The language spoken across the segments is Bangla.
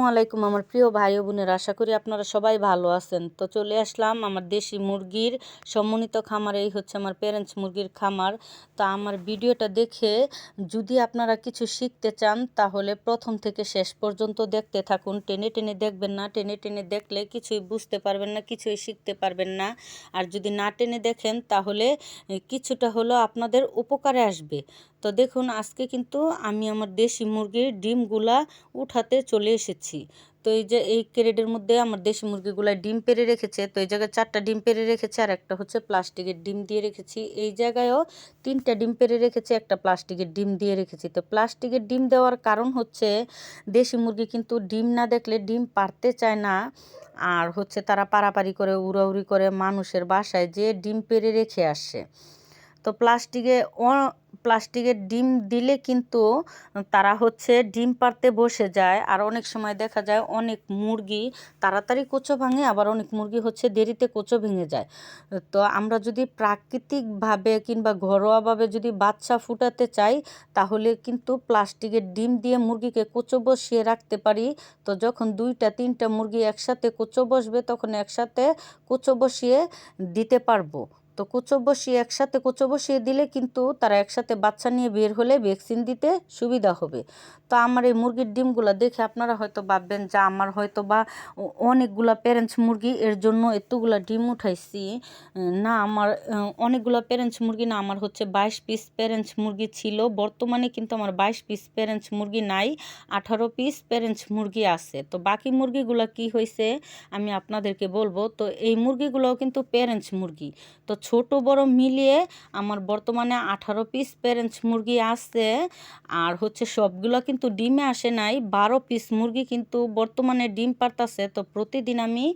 আসসালামু আলাইকুম আমার প্রিয় ভাই ও বোনের। আশা করি আপনারা সবাই ভালো আছেন। তো চলে আসলাম আমার দেশি মুরগির সমন্বিত খামার, এই হচ্ছে আমার প্যারেন্টস মুরগির খামার। তো আমার ভিডিওটা দেখে যদি আপনারা কিছু শিখতে চান, তাহলে প্রথম থেকে শেষ পর্যন্ত দেখতে থাকুন। টেনে টেনে দেখবেন না, টেনে টেনে দেখলে কিছুই বুঝতে পারবেন না, কিছুই শিখতে পারবেন না। আর যদি না টেনে দেখেন, তাহলে কিছুটা হলেও আপনাদের উপকারে আসবে। তো দেখুন, আজকে কিন্তু আমি আমার দেশি মুরগির ডিমগুলা উঠাতে চলে এসেছি। তো এই যে এই ক্রেডের মধ্যে আমার দেশি মুরগিগুলা ডিম পেরে রেখেছে, তো এই জায়গায় চারটা ডিম পেরে রেখেছে আর একটা হচ্ছে প্লাস্টিকের ডিম দিয়ে রেখেছি। এই জায়গায়ও তিনটা ডিম পেরে রেখেছে, একটা প্লাস্টিকের ডিম দিয়ে রেখেছি। তো প্লাস্টিকের ডিম দেওয়ার কারণ হচ্ছে দেশি মুরগি কিন্তু ডিম না দেখলে ডিম পারতে চায় না। আর হচ্ছে তারা পারাপারি করে, উড়াউড়ি করে মানুষের বাসায় যে ডিম পেরে রেখে আসে। তো প্লাস্টিকে প্লাস্টিকের ডিম দিলে কিন্তু তারা হচ্ছে ডিম পারতে বসে যায়। আর অনেক সময় দেখা যায় অনেক মুরগি তাড়াতাড়ি কোচো ভাঙে, আবার অনেক মুরগি হচ্ছে দেরিতে কোচো ভেঙে যায়। তো আমরা যদি প্রাকৃতিকভাবে কিংবা ঘরোয়াভাবে যদি বাচ্চা ফুটাতে চাই, তাহলে কিন্তু প্লাস্টিকের ডিম দিয়ে মুরগিকে কোচো বসিয়ে রাখতে পারি। তো যখন দুইটা, তিনটা মুরগি একসাথে কোচো বসবে, তখন একসাথে কোচো বসিয়ে দিতে পারব। তো কুচো বসিয়ে একসাথে কুচো বসিয়ে দিলে কিন্তু তারা একসাথে বাচ্চা নিয়ে বের হলে ভ্যাকসিন দিতে সুবিধা হবে। তো আমার এই মুরগির ডিমগুলো দেখে আপনারা হয়তো ভাববেন যে আমার হয়তো বা অনেকগুলা প্যারেন্টস মুরগি, এর জন্য এতগুলা ডিম উঠাইছি। না, আমার অনেকগুলা প্যারেন্টস মুরগি না, আমার হচ্ছে বাইশ পিস প্যারেন্টস মুরগি ছিল। বর্তমানে কিন্তু আমার বাইশ পিস প্যারেন্টস মুরগি নাই, আঠারো পিস প্যারেন্টস মুরগি আছে। তো বাকি মুরগিগুলো কি হয়েছে আমি আপনাদেরকে বলব। তো এই মুরগিগুলোও কিন্তু প্যারেন্টস মুরগি। তো ছোট বড় মিলিয়ে আমার বর্তমানে আঠারো পিস প্যারেন্টস মুরগি আছে। আর হচ্ছে সবগুলো কিন্তু ডিমে আসে নাই, বারো পিস মুরগি কিন্তু বর্তমানে ডিম পারতাছে। তো প্রতিদিন আমি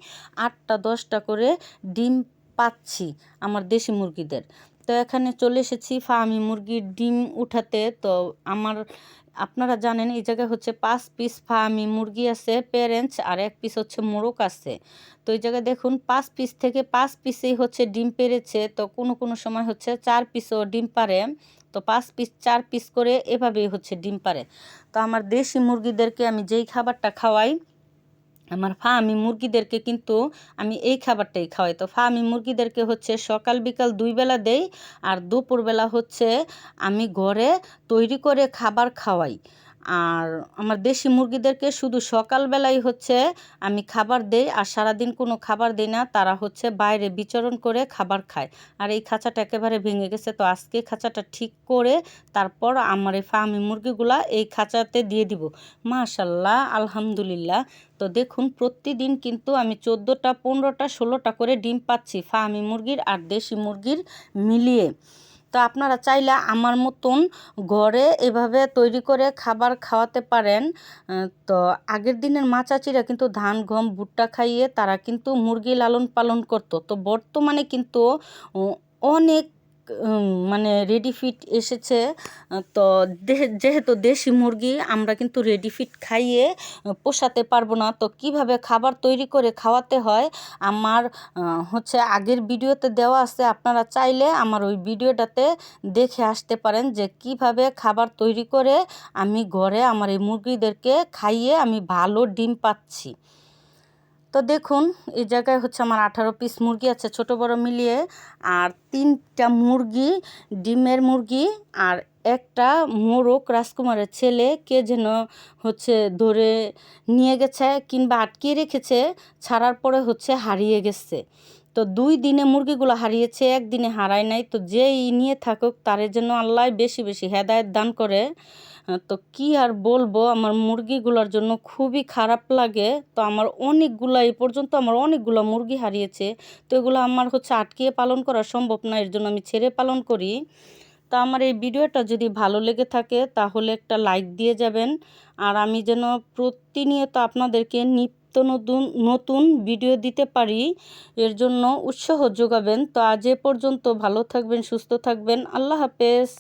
আটটা দশটা করে ডিম পাচ্ছি আমার দেশি মুরগিদের। তো এখানে চলে এসেছি ফার্মি মুরগির ডিম উঠাতে। তো আমার, আপনারা জানেন এই জায়গায় হচ্ছে পাঁচ পিস ফার্মি মুরগি আছে প্যারেন্টস আর এক পিস হচ্ছে মোরগ আছে। তো এই জায়গায় দেখুন, পাঁচ পিস থেকে পাঁচ পিসেই হচ্ছে ডিম পেরেছে। তো কোনো কোনো সময় হচ্ছে চার পিসও ডিম পারে। তো পাঁচ পিস চার পিস করে এভাবেই হচ্ছে ডিম পারে। তো আমার দেশি মুরগিদেরকে আমি যেই খাবারটা খাওয়াই আমার ফার্মি মুরগিদেরকে কিন্তু আমি এই খাবারটাই খাওয়াই। তো ফার্মি মুরগিদেরকে হচ্ছে সকাল বিকাল দুই বেলা দেই আর দুপুরবেলা হচ্ছে আমি ঘরে তৈরি করে খাবার খাওয়াই। আর আমার দেশি মুরগিদেরকে শুধু সকালবেলাই হচ্ছে আমি খাবার দেই আর সারাদিন কোনো খাবার দিই না, তারা হচ্ছে বাইরে বিচরণ করে খাবার খায়। আর এই খাঁচাটা একেবারে ভেঙে গেছে, তো আজকে খাঁচাটা ঠিক করে তারপর আমার এই ফার্মি মুরগিগুলা এই খাঁচাতে দিয়ে দিব। মাশাল্লাহ, আলহামদুলিল্লাহ। তো দেখুন, প্রতিদিন কিন্তু আমি চোদ্দোটা, পনেরোটা, ষোলোটা করে ডিম পাচ্ছি ফার্মি মুরগির আর দেশি মুরগির মিলিয়ে। তো আপনারা চাইলে আমার মতন ঘরে এভাবে তৈরি করে খাবার খাওয়াতে পারেন। তো আগের দিনের মা চাচিরা কিন্তু ধান, গম, ভুট্টা খাইয়ে তারা কিন্তু মুরগি লালন পালন করত। তো বর্তমানে কিন্তু অনেক মানে রেডি ফিট এসেছে। তো যেহেতু দেশি মুরগি, আমরা কিন্তু রেডি ফিট খাইয়ে পোষাতে পারব না। তো কীভাবে খাবার তৈরি করে খাওয়াতে হয়, আমার হচ্ছে আগের ভিডিওতে দেওয়া আছে। আপনারা চাইলে আমার ওই ভিডিওটাতে দেখে আসতে পারেন যে কীভাবে খাবার তৈরি করে আমি ঘরে আমার এই মুরগিদেরকে খাইয়ে আমি ভালো ডিম পাচ্ছি। তো দেখুন, এই জায়গায় হচ্ছে আমার আঠারো পিস মুরগি আছে, ছোট বড় মিলিয়ে। আর তিনটা মুরগি, ডিমের মুরগি আর একটা মোরক রাজকুমারের ছেলে, কে যেন হচ্ছে ধরে নিয়ে গেছে কিংবা আটকিয়ে রেখেছে, ছাড়ার পরে হচ্ছে হারিয়ে গেছে। তো দুই দিনে মুরগিগুলো হারিয়েছে, একদিনে হারায় নাই। তো যেই নিয়ে থাকুক, তারে যেন আল্লাহ বেশি বেশি হেদায়েত দান করে। তো কি আর বলব, আমার মুরগিগুলোর জন্য খুবই খারাপ লাগে। তো আমার অনেকগুলা, এই পর্যন্ত আমার অনেকগুলো মুরগি হারিয়েছে। তো এগুলো আমার হচ্ছে আটকিয়ে পালন করা সম্ভব না, এর জন্য আমি ছেড়ে পালন করি। তা আমার এই ভিডিওটা যদি ভালো লেগে থাকে, তাহলে একটা লাইক দিয়ে যাবেন। আর আমি যেন প্রতিনিয়ত আপনাদেরকে নিত্য নতুন নতুন ভিডিও দিতে পারি, এর জন্য উৎসাহ যোগাবেন। তো আজ এ পর্যন্ত ভালো থাকবেন, সুস্থ থাকবেন। আল্লাহ হাফেজ।